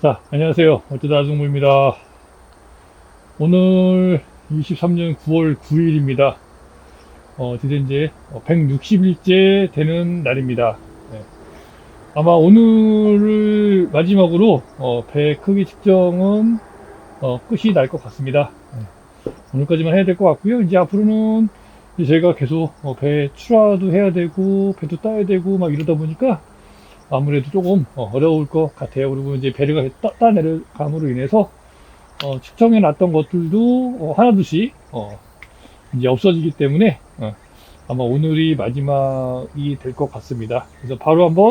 자, 안녕하세요. 어쩌다 아중무입니다. 오늘 23년 9월 9일입니다. 어, 드디어 이제 160일째 되는 날입니다. 네. 아마 오늘을 마지막으로 어, 배 크기 측정은 어, 끝이 날 것 같습니다. 네. 오늘까지만 해야 될 것 같고요. 이제 앞으로는 저희가 계속 어, 배 출하도 해야 되고 배도 따야 되고 막 이러다 보니까 아무래도 조금 어, 어려울 것 같아요. 그리고 이제 배를 따, 따내려감으로 인해서 어, 측정해 놨던 것들도 어, 하나둘씩 어, 이제 없어지기 때문에 어, 아마 오늘이 마지막이 될 것 같습니다. 그래서 바로 한번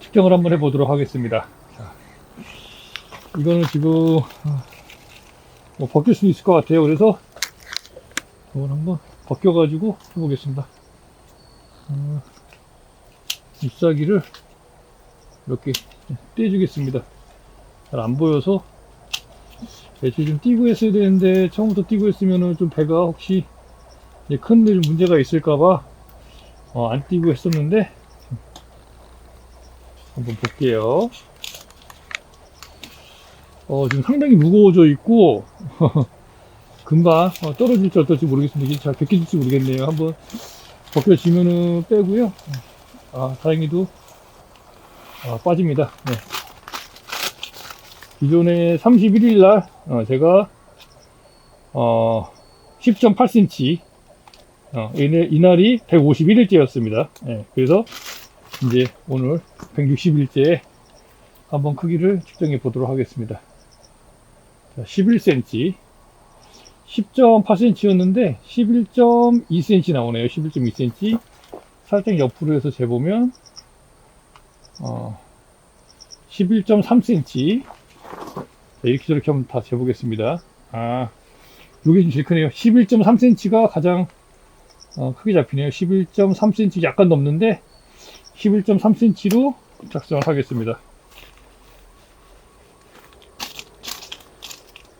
측정을 한번 해보도록 하겠습니다. 자, 이거는 지금 어, 뭐 벗길 수 있을 것 같아요. 그래서 이걸 한번 벗겨가지고 해보겠습니다. 어, 잎사귀를 이렇게 떼주겠습니다. 잘 안 보여서 배치 좀 띄고 했어야 되는데 처음부터 띄고 했으면은 좀 배가 혹시 큰데 좀 문제가 있을까봐 어, 안 띄고 했었는데 한번 볼게요. 어, 지금 상당히 무거워져 있고 금방 어, 떨어질지 어떨지 모르겠습니다. 이게 잘 벗겨질지 모르겠네요. 한번 벗겨지면은 빼고요. 아, 다행히도 아, 빠집니다. 네. 기존에 31일 날 어, 제가 어, 10.8cm 어, 이날, 이날이 151일째였습니다. 그래서 이제 오늘 160일째에 한번 크기를 측정해 보도록 하겠습니다. 자, 11cm 10.8cm였는데 11.2cm 나오네요. 11.2cm 살짝 옆으로 해서 재보면 어, 11.3cm 이렇게 저렇게 한번 다 재보겠습니다. 아, 요게 좀 제일 크네요. 11.3cm가 가장 어, 크게 잡히네요. 11.3cm 약간 넘는데 11.3cm로 작성을 하겠습니다.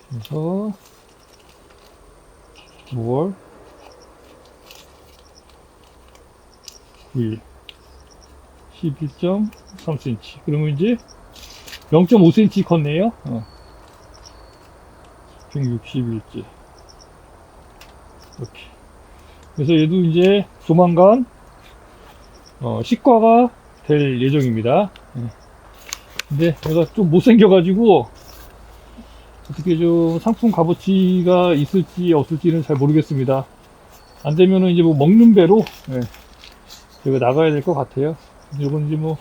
그래서 9월 9일. 11.3cm 그러면 이제 0.5cm 컸네요. 어. 160일째. 이렇게. 그래서 얘도 이제 조만간 어, 식과가 될 예정입니다. 예. 근데 얘가 좀 못생겨 가지고 어떻게 좀 상품 값어치가 있을지 없을지는 잘 모르겠습니다. 안 되면은 이제 뭐 먹는 배로 예. 여기 나가야 될 것 같아요. 이제 뭐,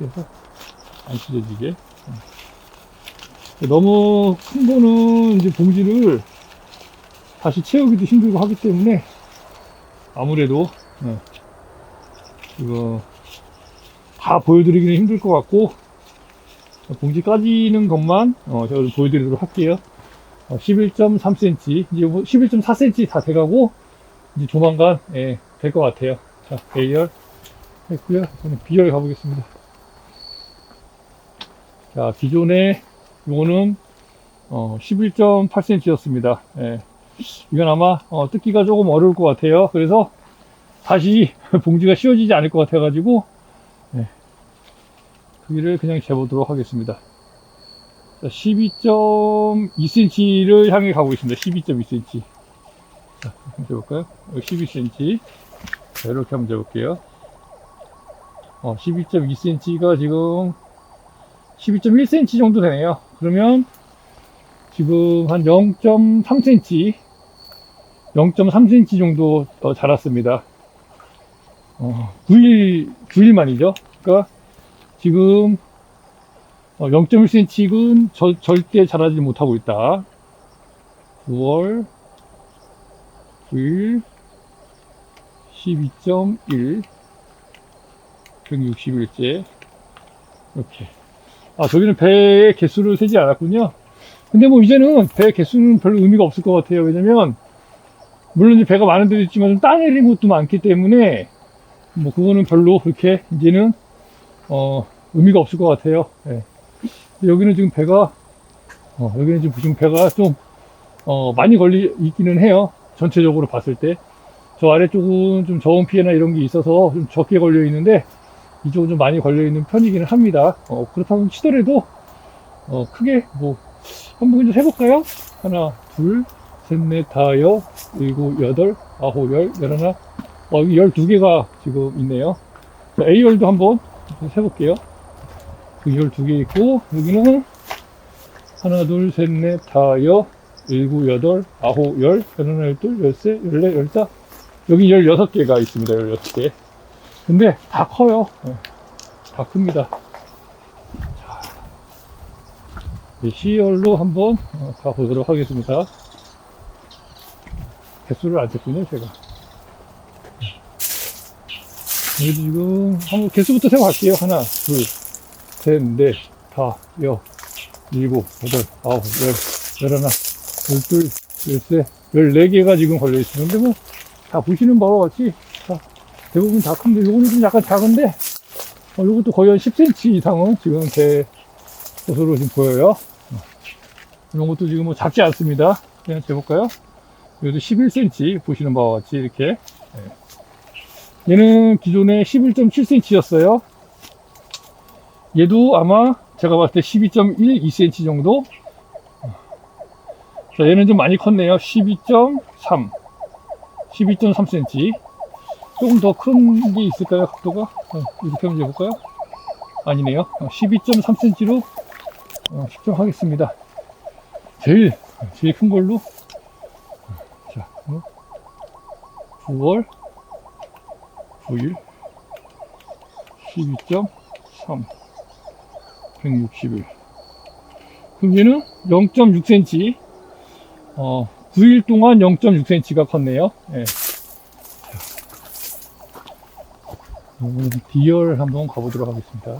이렇게 해서 안 찢어지게. 너무 큰 거는 이제 봉지를 다시 채우기도 힘들고 하기 때문에 아무래도, 네. 이거 다 보여드리기는 힘들 것 같고, 봉지 까지는 것만, 어, 제가 보여드리도록 할게요. 어, 11.3cm, 이제 11.4cm 다 돼가고, 이제 조만간 예, 될 것 같아요. 자, A열 했고요. 저는 B열 가보겠습니다. 자, 기존에 이거는 어, 11.8cm였습니다. 예. 이건 아마 어, 뜯기가 조금 어려울 것 같아요. 그래서 다시 봉지가 씌워지지 않을 것 같아가지고 예. 크기를 그냥 재보도록 하겠습니다. 12.2cm를 향해 가고 있습니다. 12.2cm. 재볼까요? 여기 12cm. 자, 이렇게 한번 재볼게요. 어, 12.2cm가 지금 12.1cm 정도 되네요. 그러면 지금 한 0.3cm, 0.3cm 정도 더 자랐습니다. 어, 9일, 9일 만이죠. 그러니까 지금 어, 0.1cm는 절대 자라지 못하고 있다. 9월 9일 12.1 160일째. 이렇게 아 저기는 배의 개수를 세지 않았군요. 근데 뭐 이제는 배 개수는 별로 의미가 없을 것 같아요. 왜냐면 물론 이제 배가 많은 데도 있지만 좀 따내린 곳도 많기 때문에 뭐 그거는 별로 그렇게 이제는 어 의미가 없을 것 같아요. 예. 여기는 지금 배가 어 여기는 지금 배가 좀 어, 많이 걸리 있기는 해요 전체적으로 봤을 때 저 아래쪽은 좀 저온 피해나 이런 게 있어서 좀 적게 걸려 있는데 이쪽은 좀 많이 걸려 있는 편이기는 합니다. 어, 그렇다고 치더라도, 어, 크게, 뭐, 한번 좀 해볼까요? 하나, 둘, 셋, 넷, 다, 여, 일곱, 여덟, 아홉, 열, 열하나, 어, 여기 열두 개가 지금 있네요. 자, A열도 한번 해볼게요. 그 열두 개 있고, 여기는 하나, 둘, 셋, 넷, 다, 여, 일곱, 여덟, 아홉, 열, 열하나, 열둘, 열세, 열네. 여기 열여섯 개가 있습니다. 열여섯 개. 근데 다 커요. 어, 다 큽니다. C열로 한번 어, 가보도록 하겠습니다. 개수를 안 셌군요, 제가. 여기 지금 한번 개수부터 세고갈게요. 하나, 둘, 셋, 넷, 다, 여, 일곱, 여덟, 아홉, 열, 열하나, 열둘, 열세, 열네 개가 지금 걸려 있습니다. 근데 뭐, 다 보시는 바와 같이, 다, 대부분 다 큰데, 요거는 좀 약간 작은데, 어, 요것도 거의 한 10cm 이상은 지금 제 것으로 지금 보여요. 어, 이런 것도 지금 뭐 작지 않습니다. 그냥 재볼까요? 여기도 11cm 보시는 바와 같이 이렇게. 예. 얘는 기존에 11.7cm였어요. 얘도 아마 제가 봤을 때 12.12cm 정도. 자, 얘는 좀 많이 컸네요. 12.3. 12.3cm. 조금 더 큰 게 있을까요? 각도가? 어, 이렇게 한번 해볼까요? 아니네요. 12.3cm로 어, 측정하겠습니다. 제일, 제일 큰 걸로. 자, 어, 9월 9일 12.3 160일 그럼 얘는 0.6cm 어, 9일 동안 0.6cm가 컸네요. 예. D열 한번 가보도록 하겠습니다.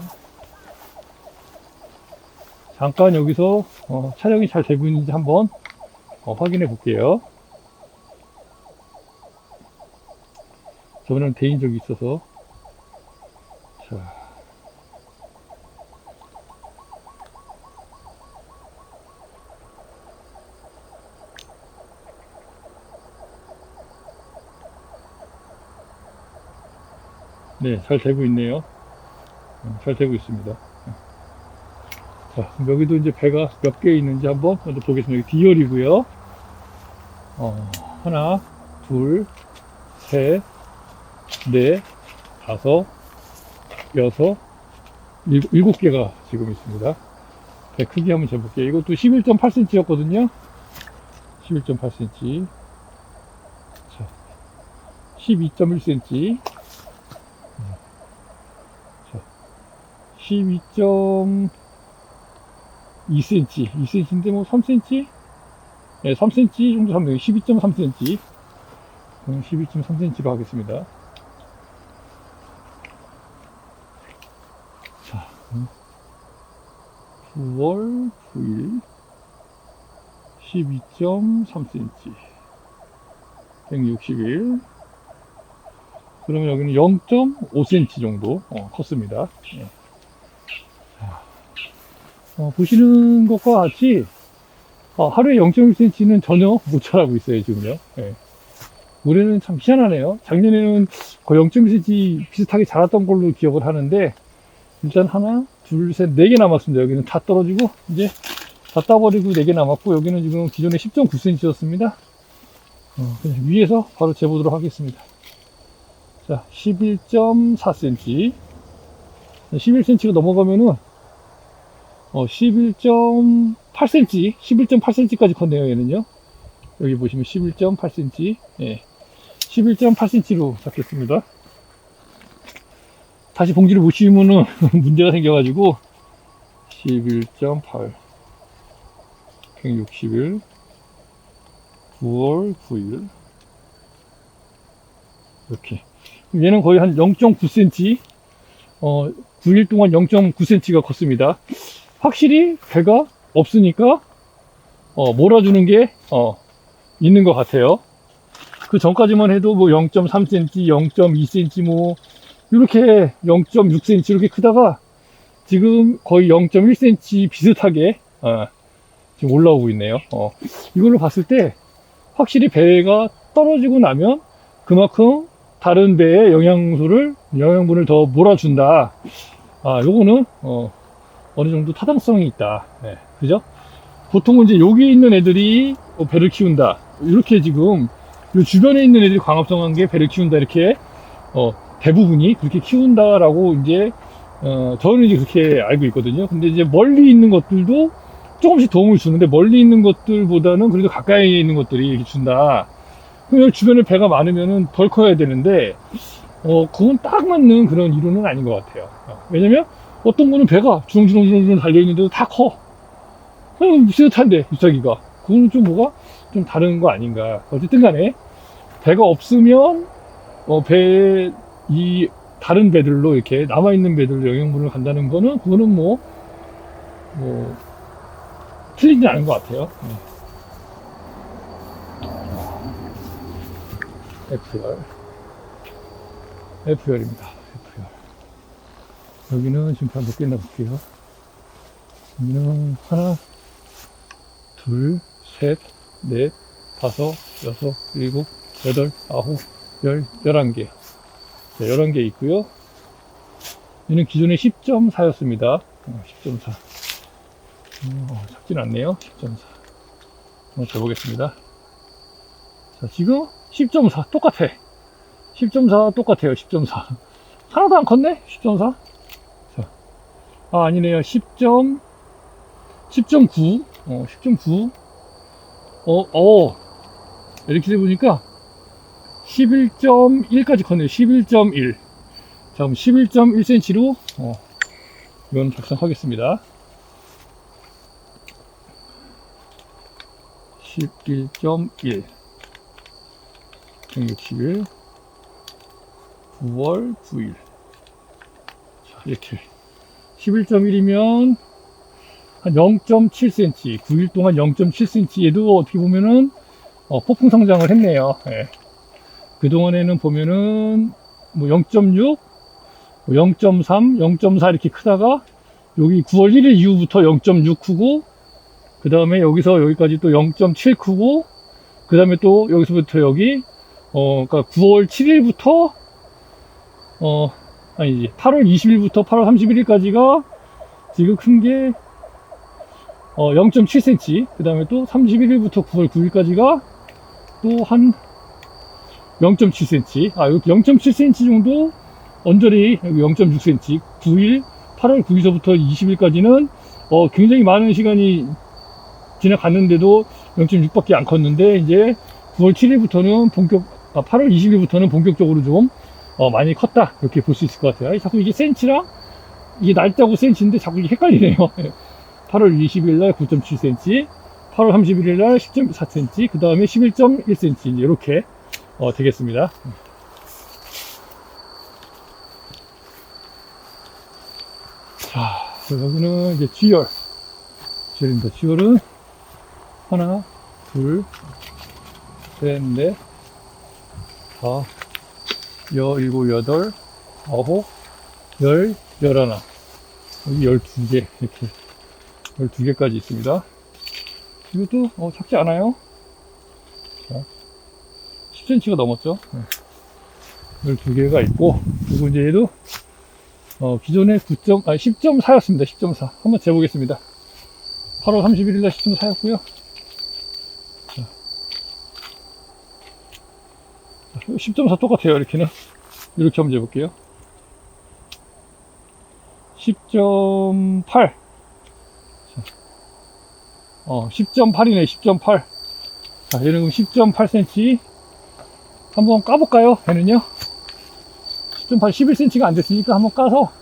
잠깐 여기서 어, 촬영이 잘 되고 있는지 한번 어, 확인해 볼게요. 저번에는 대인 적이 있어서. 자 네, 잘 되고 있네요. 어, 잘 되고 있습니다. 자, 여기도 이제 배가 몇 개 있는지 한번 먼저 보겠습니다. 여기 D열이고요. 어, 하나, 둘, 셋, 넷, 다섯, 여섯, 일곱, 일곱 개가 지금 있습니다. 배 크기 한번 재볼게요. 이것도 11.8cm였거든요. 11.8cm. 자, 12.1cm. 12.2cm. 2cm인데 뭐 3cm? 네, 3cm 정도 하면 12.3cm. 그럼 12.3cm로 하겠습니다. 자, 음. 9월 9일 12.3cm 160일 그러면 여기는 0.5cm 정도 어, 컸습니다. 예. 자, 어, 보시는 것과 같이 어, 하루에 0.1cm는 전혀 못 자라고 있어요 지금요. 예. 올해는 참 희한하네요. 작년에는 거의 0.1cm 비슷하게 자랐던 걸로 기억을 하는데, 일단 하나, 둘, 셋, 네 개 남았습니다. 여기는 다 떨어지고, 이제 다 따버리고 네 개 남았고, 여기는 지금 기존에 10.9cm였습니다. 어, 위에서 바로 재보도록 하겠습니다. 자, 11.4cm. 11cm가 넘어가면은, 어, 11.8cm, 11.8cm까지 컸네요, 얘는요. 여기 보시면 11.8cm, 예. 11.8cm로 잡겠습니다. 다시 봉지를 못 씌우면은 문제가 생겨가지고 11.8 160일 9월 9일 이렇게 얘는 거의 한 0.9cm 어 9일 동안 0.9cm가 컸습니다. 확실히 배가 없으니까 어 몰아주는 게 어, 있는 것 같아요. 그 전까지만 해도 뭐 0.3cm, 0.2cm 뭐 이렇게 0.6cm 이렇게 크다가 지금 거의 0.1cm 비슷하게 어, 지금 올라오고 있네요. 어, 이걸로 봤을 때 확실히 배가 떨어지고 나면 그만큼 다른 배에 영양소를 영양분을 더 몰아준다. 아, 요거는 어, 어느 정도 타당성이 있다. 네, 그죠? 보통은 이제 여기 있는 애들이 어, 배를 키운다. 이렇게 지금 요 주변에 있는 애들이 광합성한 게 배를 키운다. 이렇게 어, 대부분이 그렇게 키운다라고 이제 어, 저는 이제 그렇게 알고 있거든요. 근데 이제 멀리 있는 것들도 조금씩 도움을 주는데 멀리 있는 것들보다는 그래도 가까이 있는 것들이 이렇게 준다. 그럼 주변에 배가 많으면은 덜 커야 되는데, 어, 그건 딱 맞는 그런 이론은 아닌 것 같아요. 어, 왜냐면 어떤 거는 배가 주렁주렁주렁 달려있는데도 다 커. 그냥 비슷한데, 유사기가. 그거는 좀 뭐가 좀 다른 거 아닌가. 어쨌든 간에, 배가 없으면, 어, 배, 이, 다른 배들로 이렇게 남아있는 배들로 영양분을 간다는 거는, 그거는 뭐, 뭐, 틀리지 않은 것 같아요. FR. FR입니다. 여기는 지금 몇 개나 볼게요. 여기는 하나, 둘, 셋, 넷, 다섯, 여섯, 일곱, 여덟, 아홉, 열, 열한 개. 네, 열한 개 있고요. 얘는 기존에 10.4였습니다. 10.4. 어, 작진 않네요. 10.4. 한번 재보겠습니다. 자, 지금 10.4 똑같아. 10.4 똑같아요. 10.4. 하나도 안 컸네? 10.4. 자. 아, 아니네요. 10. 10.9. 어, 10.9. 어, 어. 이렇게 해보니까 11.1까지 컸네요. 11.1. 자, 그럼 11.1cm로, 어, 이건 작성하겠습니다. 11.1 160일 9월 9일 자 이렇게 11.1이면 한 0.7cm 9일 동안 0.7cm 얘도 어떻게 보면은 어, 폭풍 성장을 했네요 예. 그동안에는 보면은 뭐 0.6 0.3 0.4 이렇게 크다가 여기 9월 1일 이후부터 0.6 크고 그 다음에 여기서 여기까지 또 0.7 크고, 그 다음에 또 여기서부터 여기, 어, 그니까 9월 7일부터, 어, 아니지, 8월 20일부터 8월 31일까지가 지금 큰 게, 어, 0.7cm, 그 다음에 또 31일부터 9월 9일까지가 또 한 0.7cm, 아, 여기 0.7cm 정도, 언저리 여기 0.6cm, 9일, 8월 9일서부터 20일까지는 어, 굉장히 많은 시간이 지나갔는데도 0.6밖에 안 컸는데 이제 9월 7일부터는 본격 아, 8월 20일부터는 본격적으로 좀 어, 많이 컸다 이렇게 볼 수 있을 것 같아요. 자꾸 이게 센치랑 이게 날짜고 센치인데 자꾸 이게 헷갈리네요. 8월 20일 날 9.7cm, 8월 31일 날 10.4cm, 그 다음에 11.1cm 이렇게 어, 되겠습니다. 자, 여기는 이제 G열. G열입니다. G열은 하나, 둘, 셋, 넷, 다, 여, 일곱, 여덟, 아홉, 열, 열하나. 여기 열두 개, 이렇게. 열두 개까지 있습니다. 이것도, 어, 작지 않아요? 자, 10cm가 넘었죠? 네. 12개가 있고, 그리고 이제 얘도, 어, 기존에 9점, 아, 10.4였습니다. 10.4. 한번 재보겠습니다. 8월 31일 날 10.4였고요. 10.4 똑같아요, 이렇게는. 이렇게 한번 재볼게요. 10.8. 어, 10.8이네, 10.8. 자, 얘는 10.8cm. 한번 까볼까요? 얘는요? 10.8, 11cm가 안 됐으니까 한번 까서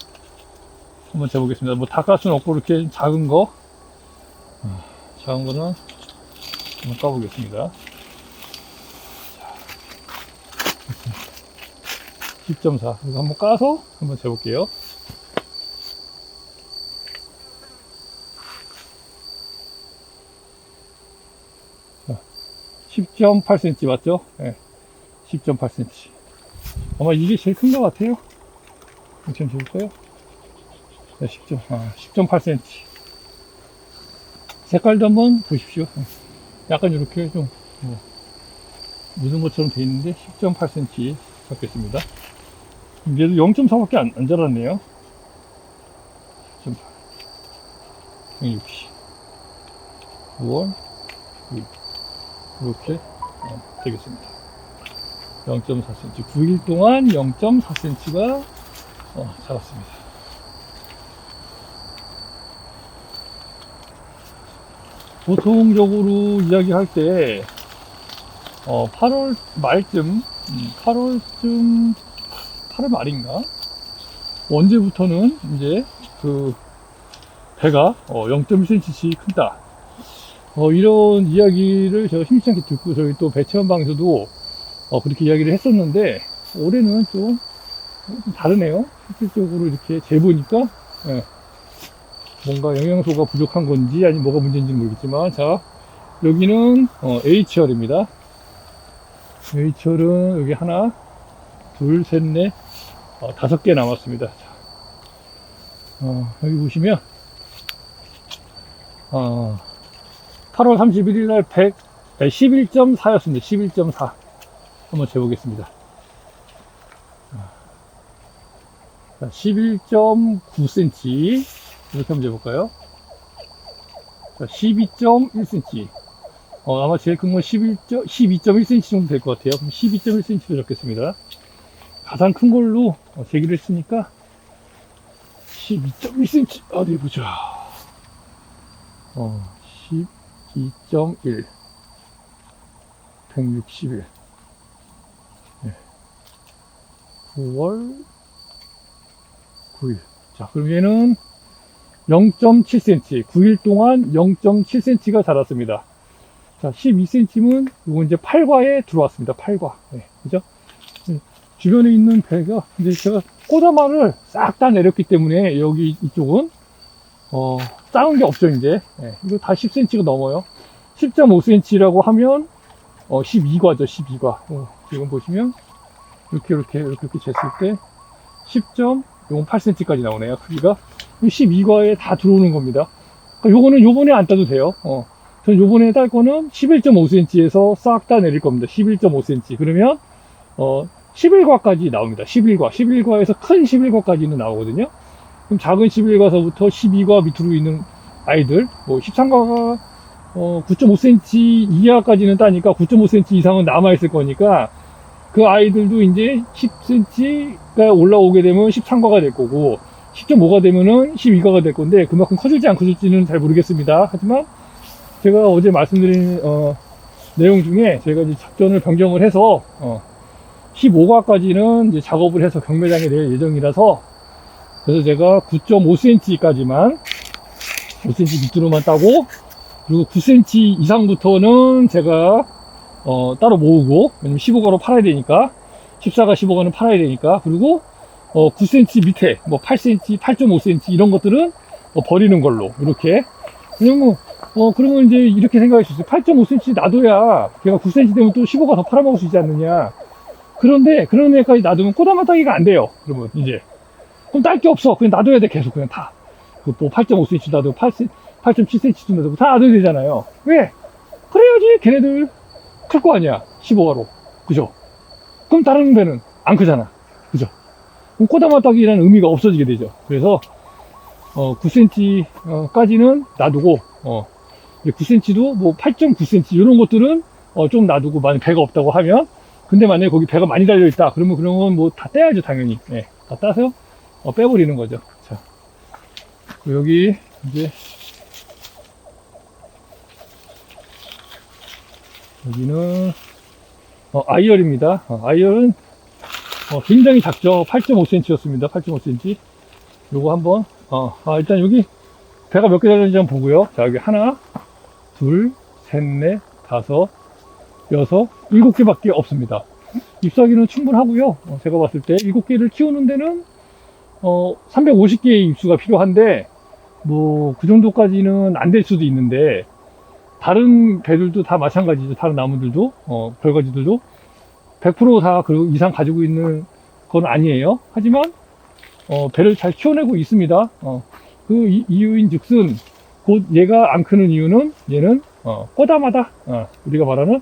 한번 재보겠습니다. 뭐 다 깔 수는 없고, 이렇게 작은 거. 어, 작은 거는 한번 까보겠습니다. 10.4. 이거 한번 까서 한번 재볼게요. 자, 10.8cm 맞죠? 네. 10.8cm. 아마 이게 제일 큰 것 같아요. 한번 재볼까요? 네, 10. 아, 10.8cm. 색깔도 한번 보십시오. 네. 약간 이렇게 좀, 뭐, 묻은 것처럼 돼 있는데, 10.8cm. 잡겠습니다. 얘도 0.4밖에 안, 안 자랐네요. 0.4. 160. 9월 9일. 이렇게 어, 되겠습니다. 0.4cm. 9일 동안 0.4cm가 어, 자랐습니다. 보통적으로 이야기할 때, 어, 8월 말쯤, 8월쯤, 8월 말인가? 언제부터는 이제 그 배가 어, 0.1cm씩 큰다. 어, 이런 이야기를 제가 심심찮게 듣고 저희 또 배체원방에서도 어, 그렇게 이야기를 했었는데 올해는 좀, 좀 다르네요. 실질적으로 이렇게 재보니까 예, 뭔가 영양소가 부족한 건지 아니면 뭐가 문제인지 모르겠지만 자 여기는 어, H열입니다. H열은 여기 하나, 둘, 셋, 넷, 어, 다섯 개 남았습니다. 자, 어, 여기 보시면 어, 8월 31일 날 100, 11.4였습니다. 11.4. 한번 재보겠습니다. 자, 11.9cm. 이렇게 한번 재볼까요? 자, 12.1cm. 어, 아마 제일 큰 건 11. 12.1cm 정도 될 것 같아요. 그럼 12.1cm로 적겠습니다. 가장 큰 걸로 어, 제기를 했으니까 12.1cm. 어디 보자. 어, 12.1. 161. 네. 9월 9일. 자, 그럼 얘는 0.7cm. 9일 동안 0.7cm가 자랐습니다. 자, 12cm면 이거 이제 8과에 들어왔습니다. 8과. 네, 그죠? 네, 주변에 있는 배가 이제 제가 꼬다마를 싹 다 내렸기 때문에 여기 이쪽은 어, 작은 게 없죠, 이제. 네, 이거 다 10cm가 넘어요. 10.5cm라고 하면 어, 12과죠, 12과. 어, 지금 보시면 이렇게 이렇게 이렇게 이렇게 쟀을 때 10.08cm까지 나오네요. 크기가 12과에 다 들어오는 겁니다. 그러니까 요거는 요번에 안 따도 돼요. 어. 전 요번에 딸 거는 11.5cm에서 싹 다 내릴 겁니다. 11.5cm. 그러면 어 11과까지 나옵니다. 11과. 11과에서 큰 11과까지는 나오거든요. 그럼 작은 11과서부터 12과 밑으로 있는 아이들, 뭐 13과가 어 9.5cm 이하까지는 따니까 9.5cm 이상은 남아있을 거니까 그 아이들도 이제 10cm가 올라오게 되면 13과가 될 거고 10.5가 되면은 12과가 될 건데 그만큼 커질지 안 커질지는 잘 모르겠습니다. 하지만 제가 어제 말씀드린 어, 내용 중에 저희가 이제 작전을 변경을 해서 어, 15과까지는 이제 작업을 해서 경매장에 낼 예정이라서 그래서 제가 9.5cm까지만 5cm 밑으로만 따고 그리고 9cm 이상부터는 제가 어, 따로 모으고 왜냐면 15가로 팔아야 되니까 14가 15가는 팔아야 되니까 그리고 어, 9cm 밑에 뭐 8cm, 8.5cm 이런 것들은 어, 버리는 걸로 이렇게. 왜냐면 어 그러면 이제 이렇게 생각할 수 있어요. 8.5cm 놔둬야 걔가 9cm 되면 또 15가 더 팔아먹을 수 있지 않느냐 그런데 그런 애까지 놔두면 꼬다마 따기가 안 돼요. 그러면 이제. 그럼 딸 게 없어. 그냥 놔둬야 돼. 계속 그냥 다 그뭐 8.5cm 놔두고 8.7cm 놔두고 다 놔둬야 되잖아요. 왜? 그래야지 걔네들 클 거 아니야. 15가로. 그죠? 그럼 다른 배는 안 크잖아. 그죠? 그럼 꼬다마 따기라는 의미가 없어지게 되죠. 그래서 어, 9cm까지는 놔두고, 어, 9cm도 뭐 8.9cm 이런 것들은 어, 좀 놔두고 만약 배가 없다고 하면 근데 만약에 거기 배가 많이 달려 있다. 그러면 그런 건 뭐 다 떼야죠 당연히. 예, 다 따서 어, 빼버리는 거죠. 자 여기 이제 여기는 어, 아이열입니다. 어, 아이열은 어, 굉장히 작죠. 8.5cm 였습니다. 8.5cm 요거 한번 어, 아, 일단 여기 배가 몇 개 달렸는지 한번 보고요. 자, 여기 하나, 둘, 셋, 넷, 다섯, 여섯, 일곱 개밖에 없습니다. 잎사귀는 충분하고요. 어, 제가 봤을 때 일곱 개를 키우는 데는 어, 350개의 입수가 필요한데 뭐 그 정도까지는 안 될 수도 있는데 다른 배들도 다 마찬가지죠. 다른 나무들도 어, 별가지들도 100%다 그 이상 가지고 있는 건 아니에요. 하지만 어, 배를 잘 키워내고 있습니다. 어, 그 이, 이유인 즉슨 곧 얘가 안 크는 이유는 얘는 어, 꼬다마다 어, 우리가 말하는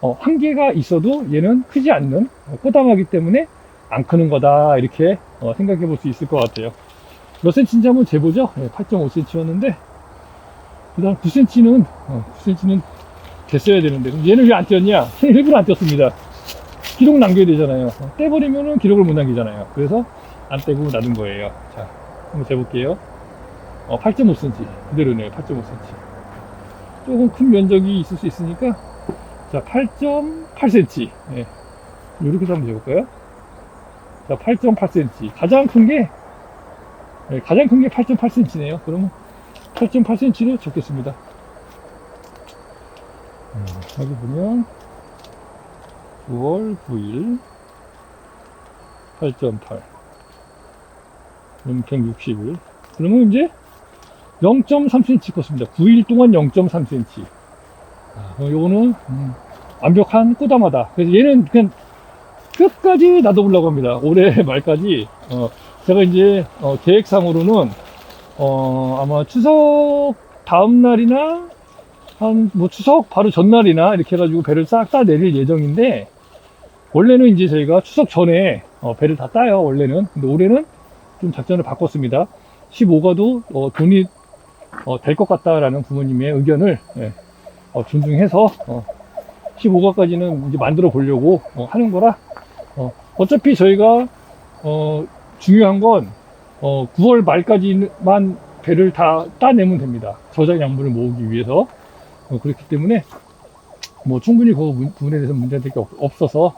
어, 한계가 있어도 얘는 크지 않는 어, 꼬담하기 때문에 안 크는 거다 이렇게 어, 생각해 볼 수 있을 것 같아요. 몇 cm인지 한번 재보죠. 8.5cm였는데 그 다음 9cm는 9cm는 됐어야 되는데 얘는 왜안 띄었냐? 일부러 안 띄었습니다. 기록 남겨야 되잖아요. 어, 떼버리면은 기록을 못 남기잖아요. 그래서 안 떼고 놔둔 거예요. 자, 한번 재볼게요. 어, 8.5cm 그대로네요. 8.5cm. 조금 큰 면적이 있을 수 있으니까 자 8.8cm 예. 이렇게 한번 재볼까요? 자 8.8cm 가장 큰게 예, 가장 큰 게 8.8cm네요. 그러면 8.8cm로 적겠습니다. 음, 여기 보면 9월 9일 8.8 그럼 160일 그러면 이제 0.3cm 컸습니다. 9일 동안 0.3cm. 아, 요거는 음, 완벽한 꼬다마다. 그래서 얘는 그냥 끝까지 놔둬보려고 합니다. 올해 말까지. 어, 제가 이제 어, 계획상으로는 어, 아마 추석 다음 날이나 한 뭐 추석 바로 전날이나 이렇게 해가지고 배를 싹 다 내릴 예정인데 원래는 이제 저희가 추석 전에 어, 배를 다 따요 원래는 근데 올해는 좀 작전을 바꿨습니다 15가도 어, 돈이 될것 같다라는 부모님의 의견을 예, 어, 존중해서 어, 15가까지는 이제 만들어 보려고 어, 하는 거라 어, 어차피 저희가 어, 중요한 건 어, 9월 말까지만 배를 다 따내면 됩니다. 저장 양분을 모으기 위해서 어, 그렇기 때문에 뭐 충분히 그 문- 부분에 대해서 문제될 게 없, 없어서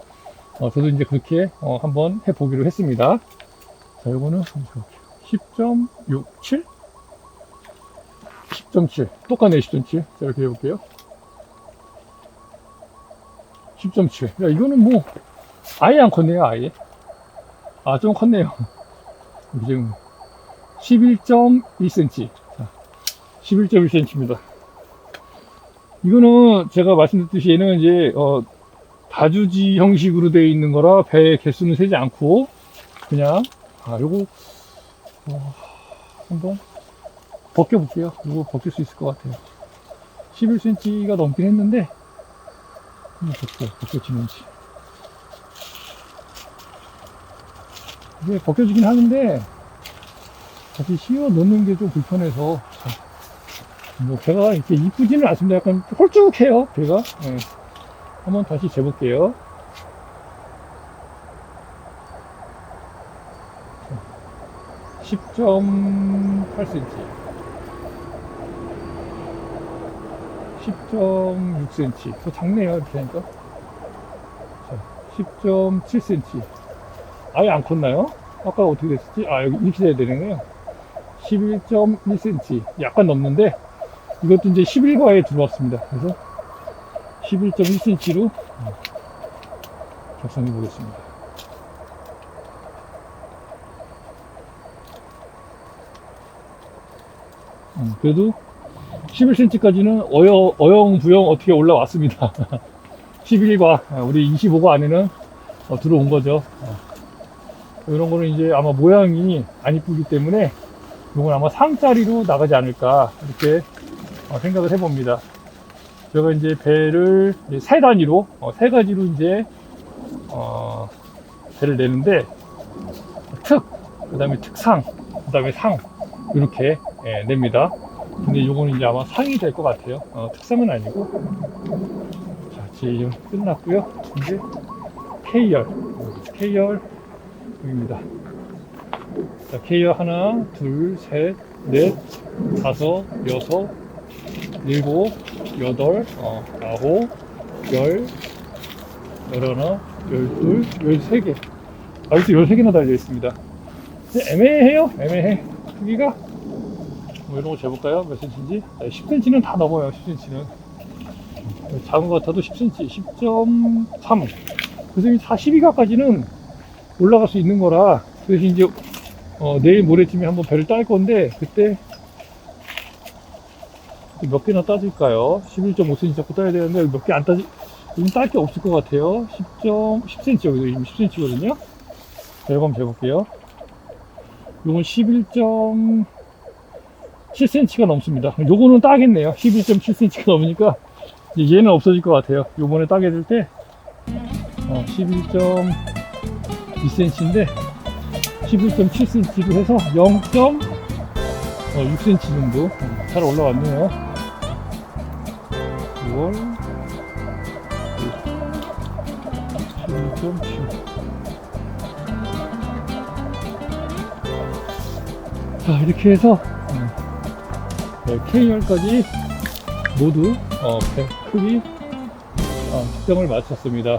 어, 저도 이제 그렇게 어, 한번 해보기로 했습니다. 자, 요거는 10.67? 10.7 똑같네 10.7 자 이렇게 해볼게요 10.7 야 이거는 뭐 아예 안 컸네요 아예. 아 좀 컸네요. 지금 11.1cm 11.1cm입니다. 이거는 제가 말씀드렸듯이 얘는 이제 어, 다주지 형식으로 되어 있는 거라 배 개수는 세지 않고 그냥 아 요거 어, 한번 벗겨볼게요. 이거 벗길 수 있을 것 같아요. 11cm가 넘긴 했는데, 한번 벗겨, 벗겨지는지. 이게 벗겨지긴 하는데, 다시 씌워 넣는 게 좀 불편해서, 참. 뭐, 배가 이렇게 이쁘지는 않습니다. 약간 홀쭉해요, 배가. 예. 한번 다시 재볼게요. 자, 10.8cm. 10.6cm. 더 작네요, 이렇게 하니까. 자, 10.7cm. 아예 안 컸나요? 아까 어떻게 됐었지? 아, 여기 이렇게 돼야 되네요. 11.1cm. 약간 넘는데, 이것도 이제 11과에 들어왔습니다. 그래서 11.1cm로 작성해 보겠습니다. 음, 그래도 11cm까지는 어여, 어영 부영 어떻게 올라왔습니다. 11과, 우리 25과 안에는 어, 들어온 거죠. 어. 이런 거는 이제 아마 모양이 안 이쁘기 때문에 이건 아마 상자리로 나가지 않을까 이렇게 어, 생각을 해봅니다. 제가 이제 배를 이제 세 단위로, 어, 세 가지로 이제, 어, 배를 내는데, 특, 그 다음에 특상, 그 다음에 상, 이렇게 예, 냅니다. 근데 요거는 이제 아마 상이 될 것 같아요. 어, 특상은 아니고. 자, J열 끝났고요. 이제 K열. K열 여기입니다. 자, K열 하나, 둘, 셋, 넷, 다섯, 여섯, 일곱, 여덟, 어, 아홉, 열, 열하나, 열둘, 열세 개. 아직도 열세 개나 달려 있습니다. 애매해요. 애매해. 크기가 뭐 이런 거 재볼까요? 몇 cm인지? 10cm는 다 넘어요, 10cm는. 작은 것 같아도 10cm, 10.3. 그래서 이 42가까지는 올라갈 수 있는 거라, 그래서 이제, 어, 내일 모레쯤에 한번 배를 딸 건데, 그때, 몇 개나 따질까요? 11.5cm 잡고 따야 되는데, 몇 개 안 따지, 지금 딸게 없을 것 같아요. 10점, 10cm, 여기도 지금 10cm거든요. 자, 이거 한번 재볼게요. 요건 11.7cm가 넘습니다. 요거는 따겠네요. 11.7cm가 넘으니까 얘는 없어질 것 같아요. 요번에 따게 될 때, 어, 11.2cm인데, 11.7cm로 해서 0.6cm 정도 음, 잘 올라왔네요. 6월 11.7. 자, 이렇게 해서, K열까지 모두, 어, 배 크기, 어, 측정을 마쳤습니다.